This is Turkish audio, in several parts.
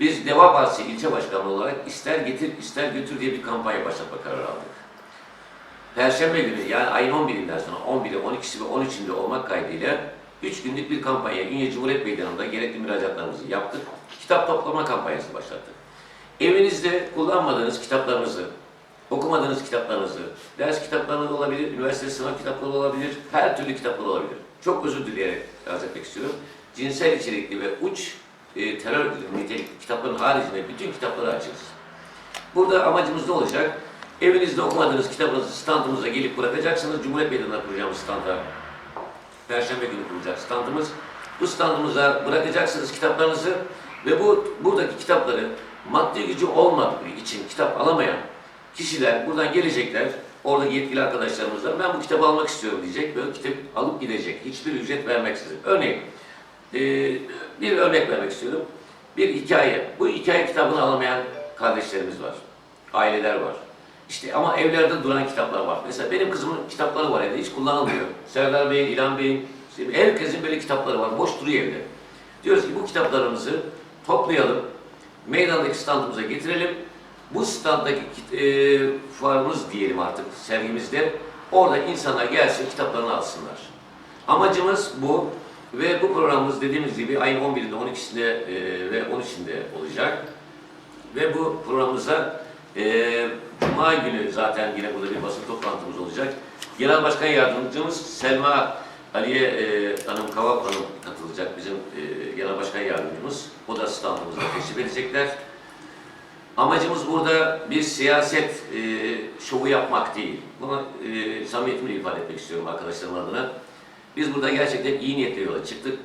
Biz Deva Partisi ilçe başkanı olarak ister getir ister götür diye bir kampanya başlatma kararı aldık. Perşembe günü yani ayın 11'inden sonra 11'i, 12'si ve 13'ünde olmak kaydıyla 3 günlük bir kampanya Ünye Cumhuriyet Meydanı'nda gerekli müracaatlarımızı yaptık. Kitap toplama kampanyası başlattık. Evinizde kullanmadığınız kitaplarınızı, okumadığınız kitaplarınızı, ders kitaplarınız olabilir, üniversite sınav kitapları olabilir, her türlü kitaplar olabilir. Çok özür dileyerek arz etmek istiyorum. Cinsel içerikli ve uç e, terör nitelikli kitapların haricinde bütün kitapları açığız. Burada amacımız ne olacak? Evinizde okumadığınız kitabınızı standımıza gelip bırakacaksınız. Cumhuriyet Meydanı'na kuracağımız standa Perşembe günü kurulacak standımız. Bu standımıza bırakacaksınız kitaplarınızı ve bu buradaki kitapları maddi gücü olmadığı için kitap alamayan kişiler buradan gelecekler. Oradaki yetkili arkadaşlarımızla ben bu kitabı almak istiyorum diyecek o kitabı alıp gidecek. Hiçbir ücret vermeksizin. Örneğin e, bir örnek vermek istiyorum. Bir hikaye. Bu hikaye kitabını alamayan kardeşlerimiz var. Aileler var. İşte ama evlerde duran kitaplar var. Mesela benim kızımın kitapları var evde hiç kullanılmıyor. Serdar Bey'in, İlhan Bey'in, işte herkesin böyle kitapları var. Boş duruyor evde. Diyoruz ki bu kitaplarımızı toplayalım. Meydandaki standımıza getirelim. Bu standdaki e, fuarımız diyelim artık sergimizde. Orada insanlar gelsin kitaplarını alsınlar. Amacımız bu ve bu programımız dediğimiz gibi ayın 11'inde, 12'sinde e, ve 13'ünde olacak. Ve bu programımıza e, Cuma günü zaten yine burada bir basın toplantımız olacak. Genel Başkan Yardımcımız Selma Aliye e, Hanım Kavak Hanım katılacak bizim e, Genel Başkan Yardımcımız. O da standımızda teşrif edecekler. Amacımız burada bir siyaset e, şovu yapmak değil. Bunu e, samimiyetimle ifade etmek istiyorum arkadaşlarım adına. Biz burada gerçekten iyi niyetle yola çıktık.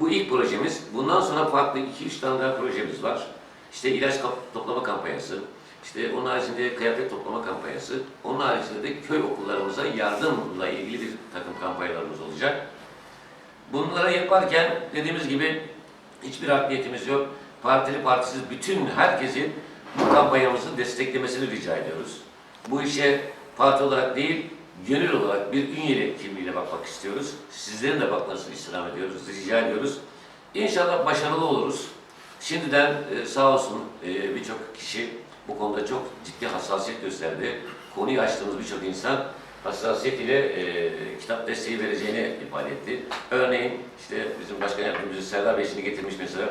Bu ilk projemiz. Bundan sonra farklı 2-3 tane daha projemiz var. İşte ilaç toplama kampanyası, işte onun haricinde kıyafet toplama kampanyası, onun haricinde de köy okullarımıza yardımla ilgili bir takım kampanyalarımız olacak. Bunları yaparken dediğimiz gibi hiçbir art niyetimiz yok. Partili partisiz bütün herkesin bu kampanyamızı desteklemesini rica ediyoruz. Bu işe parti olarak değil, gönül olarak bir ünyeli kimliğiyle bakmak istiyoruz. Sizlerin de bakmasını istirham ediyoruz, rica ediyoruz. İnşallah başarılı oluruz. Şimdiden e, sağ olsun e, birçok kişi bu konuda çok ciddi hassasiyet gösterdi. Konuyu açtığımız birçok insan hassasiyet ile e, kitap desteği vereceğini ifade etti. Örneğin işte bizim başkan yardımcımız Serdar Bey şimdi getirmiş mesela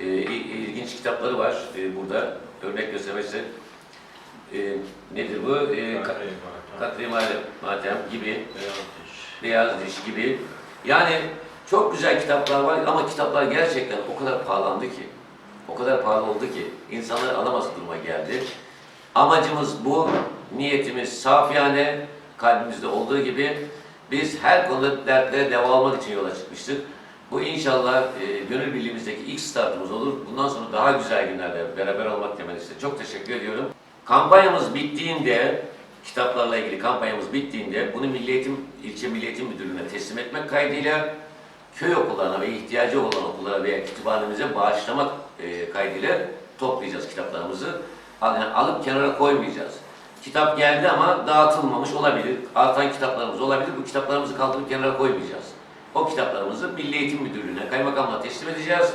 e, il- ilginç kitapları var e, burada. Örnek göstermesi e, nedir bu? E, Ka- Katri Matem gibi, Beyaz Diş gibi. Yani çok güzel kitaplar var ama kitaplar gerçekten o kadar pahalandı ki, o kadar pahalı oldu ki insanlar alamaz duruma geldi. Amacımız bu, niyetimiz safiyane, kalbimizde olduğu gibi biz her konuda dertlere deva almak için yola çıkmıştık. Bu inşallah e, gönül birliğimizdeki ilk startımız olur. Bundan sonra daha güzel günlerde beraber olmak temennisinde çok teşekkür ediyorum. Kampanyamız bittiğinde, kitaplarla ilgili kampanyamız bittiğinde bunu Milli Eğitim, İlçe Milli Eğitim Müdürlüğü'ne teslim etmek kaydıyla köy okullarına ve ihtiyacı olan okullara veya kütüphanemize bağışlamak e, kaydıyla toplayacağız kitaplarımızı. Yani alıp kenara koymayacağız. Kitap geldi ama dağıtılmamış olabilir. Artan kitaplarımız olabilir. Bu kitaplarımızı kaldırıp kenara koymayacağız. O kitaplarımızı Milli Eğitim Müdürlüğü'ne, kaymakamla teslim edeceğiz.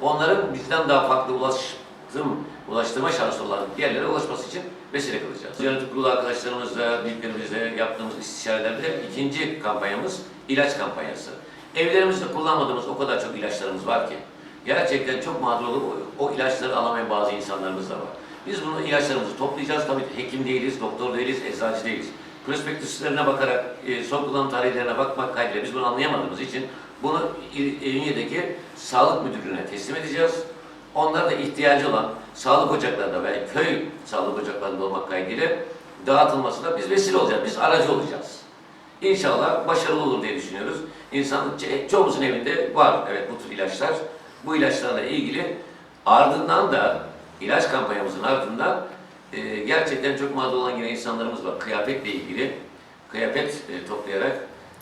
Onların bizden daha farklı ulaştım, ulaştırma şansı olan yerlere ulaşması için vesile kılacağız. Yönetim kurulu arkadaşlarımızla, büyüklerimizle yaptığımız istişarelerde ikinci kampanyamız ilaç kampanyası. Evlerimizde kullanmadığımız o kadar çok ilaçlarımız var ki gerçekten çok mağdur olup o, ilaçları alamayan bazı insanlarımız da var. Biz bunu ilaçlarımızı toplayacağız. Tabii hekim değiliz, doktor değiliz, eczacı değiliz. Prospektüslerine bakarak, e, son kullanım tarihlerine bakmak kaydıyla biz bunu anlayamadığımız için bunu İl- Ünye'deki sağlık müdürlüğüne teslim edeceğiz. Onlara da ihtiyacı olan sağlık ocaklarında ve köy sağlık ocaklarında olmak kaydıyla dağıtılmasına biz vesile olacağız, biz aracı olacağız. İnşallah başarılı olur diye düşünüyoruz. İnsan, çe- çoğumuzun evinde var evet bu tür ilaçlar. Bu ilaçlarla ilgili ardından da ilaç kampanyamızın ardından e, gerçekten çok mağdur olan yine insanlarımız var. Kıyafetle ilgili kıyafet e, toplayarak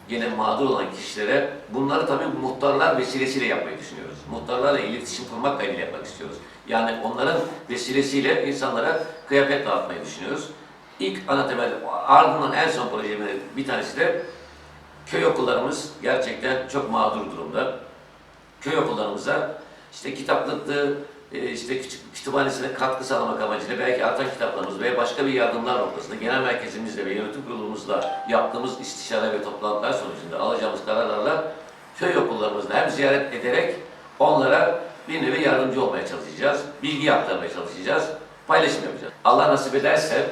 yine mağdur olan kişilere bunları tabii muhtarlar vesilesiyle yapmayı düşünüyoruz. Muhtarlarla iletişim kurmak kaydıyla yapmak istiyoruz. Yani onların vesilesiyle insanlara kıyafet dağıtmayı düşünüyoruz. İlk ana temel, ardından en son projemin bir tanesi de köy okullarımız gerçekten çok mağdur durumda. Köy okullarımıza işte kitaplıktı, e, işte küçük kütüphanesine katkı sağlamak amacıyla belki artan kitaplarımız veya başka bir yardımlar noktasında genel merkezimizle ve yönetim kurulumuzla yaptığımız istişare ve toplantılar sonucunda alacağımız kararlarla köy okullarımızda hem ziyaret ederek onlara bir nevi yardımcı olmaya çalışacağız. Bilgi aktarmaya çalışacağız. Paylaşım yapacağız. Allah nasip ederse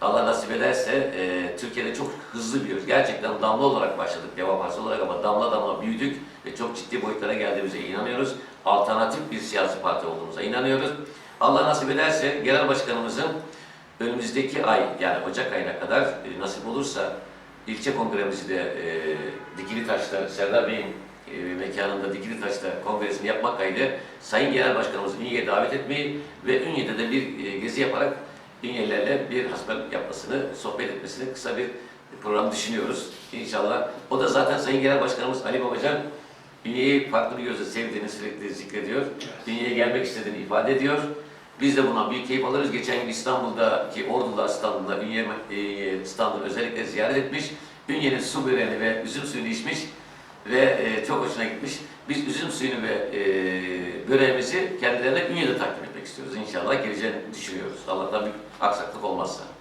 Allah nasip ederse e, Türkiye'de çok hızlı büyüyoruz. Gerçekten damla olarak başladık devam Partisi olarak ama damla damla büyüdük ve çok ciddi boyutlara geldiğimize inanıyoruz. Alternatif bir siyasi parti olduğumuza inanıyoruz. Allah nasip ederse genel başkanımızın önümüzdeki ay yani Ocak ayına kadar e, nasip olursa ilçe kongremizi de e, Dikili Taş'ta Serdar Bey'in e, mekanında Dikili Taş'ta kongresini yapmak kaydıyla Sayın Genel Başkanımızı Ünye'ye davet etmeyi ve Ünye'de de bir e, gezi yaparak Ünye'lerle bir hasbel yapmasını, sohbet etmesini kısa bir program düşünüyoruz inşallah. O da zaten Sayın Genel Başkanımız Ali Babacan Ünye'yi farklı bir gözle sevdiğini sürekli zikrediyor. Ünye'ye gelmek istediğini ifade ediyor. Biz de buna büyük keyif alırız. Geçen gün İstanbul'daki Ordular standında Ünye e, standını özellikle ziyaret etmiş. Ünye'nin su böreğini ve üzüm suyunu içmiş ve e, çok hoşuna gitmiş. Biz üzüm suyunu ve e, böreğimizi kendilerine Ünye'de takdim etmek istiyoruz. İnşallah geleceğini düşünüyoruz. Allah'tan bir aksaklık olmazsa.